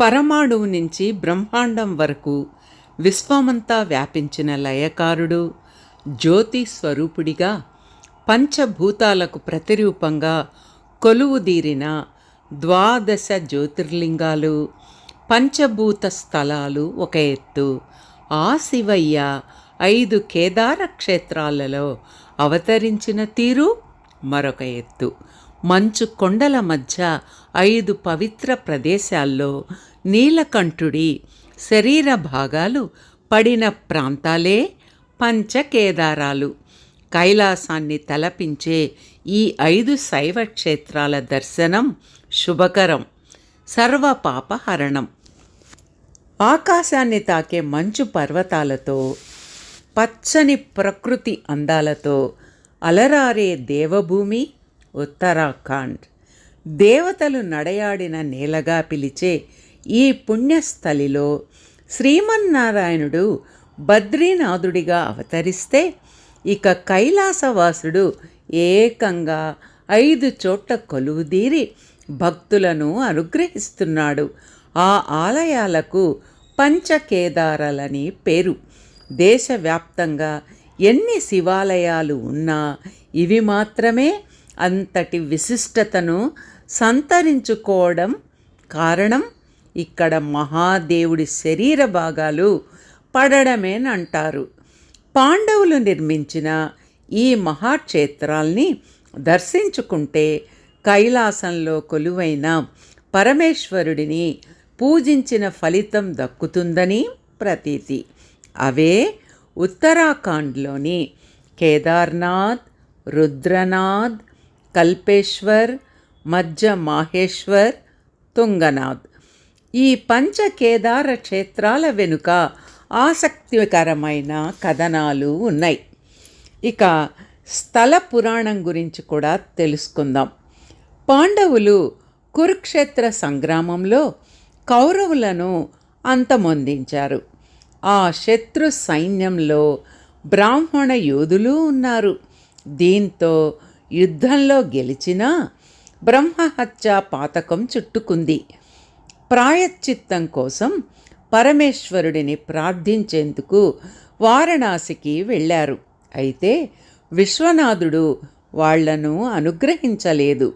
పరమాణువు నుంచి బ్రహ్మాండం వరకు విశ్వమంతా వ్యాపించిన లయకారుడు జ్యోతి స్వరూపుడిగా పంచభూతాలకు ప్రతిరూపంగా కొలువుదీరిన ద్వాదశ జ్యోతిర్లింగాలు పంచభూత స్థలాలు ఒక ఎత్తు. ఆ శివయ్య ఐదు కేదార క్షేత్రాలలో అవతరించిన తీరు మరొక ఎత్తు. మంచు కొండల మధ్య ఐదు పవిత్ర ప్రదేశాల్లో నీలకంఠుడి శరీర భాగాలు పడిన ప్రాంతాలే పంచకేదారాలు. కైలాసాన్ని తలపించే ఈ ఐదు శైవ క్షేత్రాల దర్శనం శుభకరం. సర్వపాపహరణం. ఆకాశాన్ని తాకే మంచు పర్వతాలతో పచ్చని ప్రకృతి అందాలతో అలరారే దేవభూమి ఉత్తరాఖండ్. దేవతలు నడయాడిన నేలగా పిలిచే ఈ పుణ్యస్థలిలో శ్రీమన్నారాయణుడు బద్రీనాథుడిగా అవతరిస్తే ఇక కైలాసవాసుడు ఏకంగా ఐదు చోట్ల కొలువుదీరి భక్తులను అనుగ్రహిస్తున్నాడు. ఆ ఆలయాలకు పంచకేదారాలని పేరు. దేశవ్యాప్తంగా ఎన్ని శివాలయాలు ఉన్నా ఇవి మాత్రమే అంతటి విశిష్టతను సంతరించుకోవడం కారణం. ఇక్కడ మహాదేవుడి శరీర భాగాలు పడడమేనంటారు. పాండవులు నిర్మించిన ఈ మహాక్షేత్రాల్ని దర్శించుకుంటే కైలాసంలో కొలువైన పరమేశ్వరుడిని పూజించిన ఫలితం దక్కుతుందని ప్రతీతి. అవే ఉత్తరాఖండ్లోని కేదార్నాథ్ రుద్రనాథ్ కల్పేశ్వర్ మధ్య మాహేశ్వర్ తుంగనాథ్. ఈ పంచకేదార క్షేత్రాల వెనుక ఆసక్తికరమైన కథనాలు ఉన్నాయి. ఇక స్థల పురాణం గురించి కూడా తెలుసుకుందాం. పాండవులు కురుక్షేత్ర సంగ్రామంలో కౌరవులను అంతమొందించారు. ఆ శత్రు సైన్యంలో బ్రాహ్మణ యోధులు ఉన్నారు. దీంతో యుద్ధంలో గెలిచినా బ్రహ్మహత్య పాతకం చుట్టుకుంది. ప్రాయశ్చిత్తం కోసం పరమేశ్వరుడిని ప్రార్థించేందుకు వారణాసికి వెళ్ళారు. అయితే విశ్వనాథుడు వాళ్ళను అనుగ్రహించలేదు.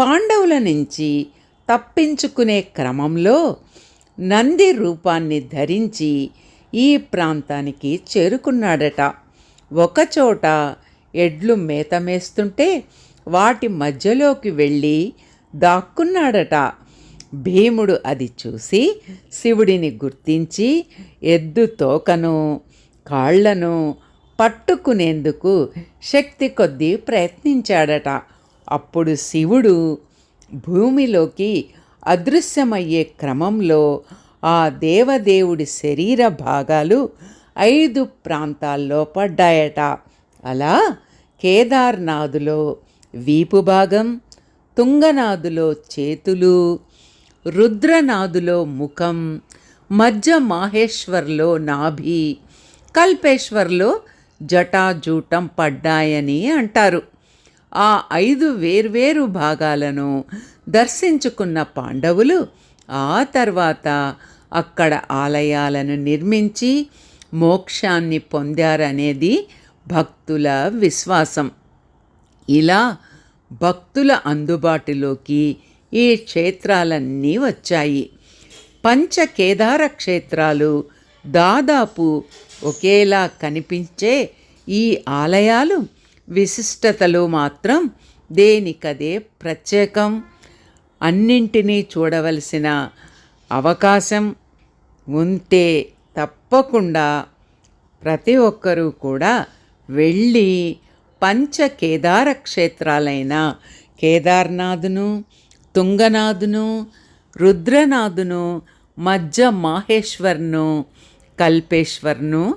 పాండవుల నుంచి తప్పించుకునే క్రమంలో నంది రూపాన్ని ధరించి ఈ ప్రాంతానికి చేరుకున్నాడట. ఒకచోట ఎడ్లు మేతమేస్తుంటే వాటి మధ్యలోకి వెళ్ళి దాక్కున్నాడట. భీముడు అది చూసి శివుడిని గుర్తించి ఎద్దు తోకను కాళ్ళను పట్టుకునేందుకు శక్తి కొద్దీ ప్రయత్నించాడట. అప్పుడు శివుడు భూమిలోకి అదృశ్యమయ్యే క్రమంలో ఆ దేవదేవుడి శరీర భాగాలు ఐదు ప్రాంతాల్లో పడ్డాయట. అలా కేదార్నాథులో వీపు భాగం తుంగనాథులో చేతులు రుద్రనాథులో ముఖం మధ్య మాహేశ్వర్లో నాభి కల్పేశ్వర్లో జటాజూటం పడ్డాయని అంటారు. ఆ ఐదు వేర్వేరు భాగాలను దర్శించుకున్న పాండవులు ఆ తర్వాత అక్కడ ఆలయాలను నిర్మించి మోక్షాన్ని పొందారనేది భక్తుల విశ్వాసం. ఇలా భక్తుల అందుబాటులోకి ఈ క్షేత్రాలన్నీ వచ్చాయి. పంచ కేదార క్షేత్రాలు దాదాపు ఒకేలా కనిపించే ఈ ఆలయాలు విశిష్టతలు మాత్రం దేనికదే ప్రత్యేకం. అన్నింటినీ చూడవలసిన అవకాశం ఉంటే తప్పకుండా ప్రతి ఒక్కరూ కూడా వెళ్ళి పంచ కేదార క్షేత్రాలైన కేదార్నాథ్ను తుంగనాథును రుద్రనాథును మధ్య మాహేశ్వర్ను కల్పేశ్వర్ను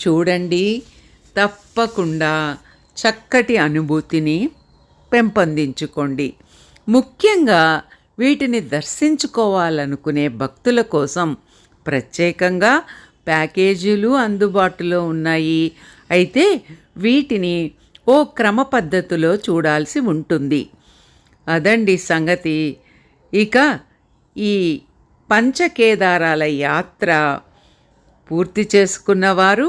చూడండి. తప్పకుండా చక్కటి అనుభూతిని పెంపొందించుకోండి. ముఖ్యంగా వీటిని దర్శించుకోవాలనుకునే భక్తుల కోసం ప్రత్యేకంగా ప్యాకేజీలు అందుబాటులో ఉన్నాయి. అయితే వీటిని ఓ క్రమ పద్ధతిలో చూడాల్సి ఉంటుంది. అదండి సంగతి. ఇక ఈ పంచకేదారాల యాత్ర పూర్తి చేసుకున్నవారు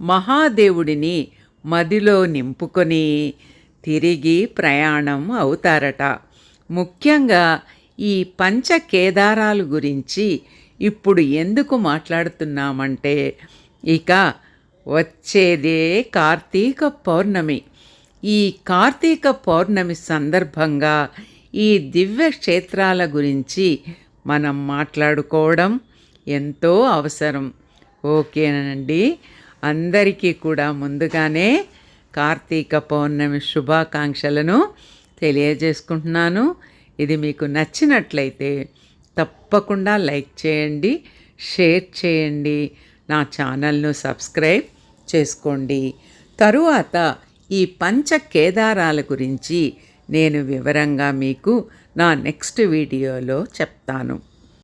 మహాదేవుడిని మదిలో నింపుకొని తిరిగి ప్రయాణం అవుతారట. ముఖ్యంగా ఈ పంచకేదారాలు గురించి ఇప్పుడు ఎందుకు మాట్లాడుతున్నామంటే ఇక వచ్చేదే కార్తీక పౌర్ణమి. ఈ కార్తీక పౌర్ణమి సందర్భంగా ఈ దివ్య క్షేత్రాల గురించి మనం మాట్లాడుకోవడం ఎంతో అవసరం. ఓకేనండి? అందరికీ కూడా ముందుగానే కార్తీక పౌర్ణమి శుభాకాంక్షలను తెలియజేసుకుంటున్నాను. ఇది మీకు నచ్చినట్లయితే తప్పకుండా లైక్ చేయండి షేర్ చేయండి నా ఛానల్ను సబ్స్క్రైబ్ చేసుకోండి. తరువాత ఈ పంచ కేదారాల గురించి నేను వివరంగా మీకు నా నెక్స్ట్ వీడియోలో చెప్తాను.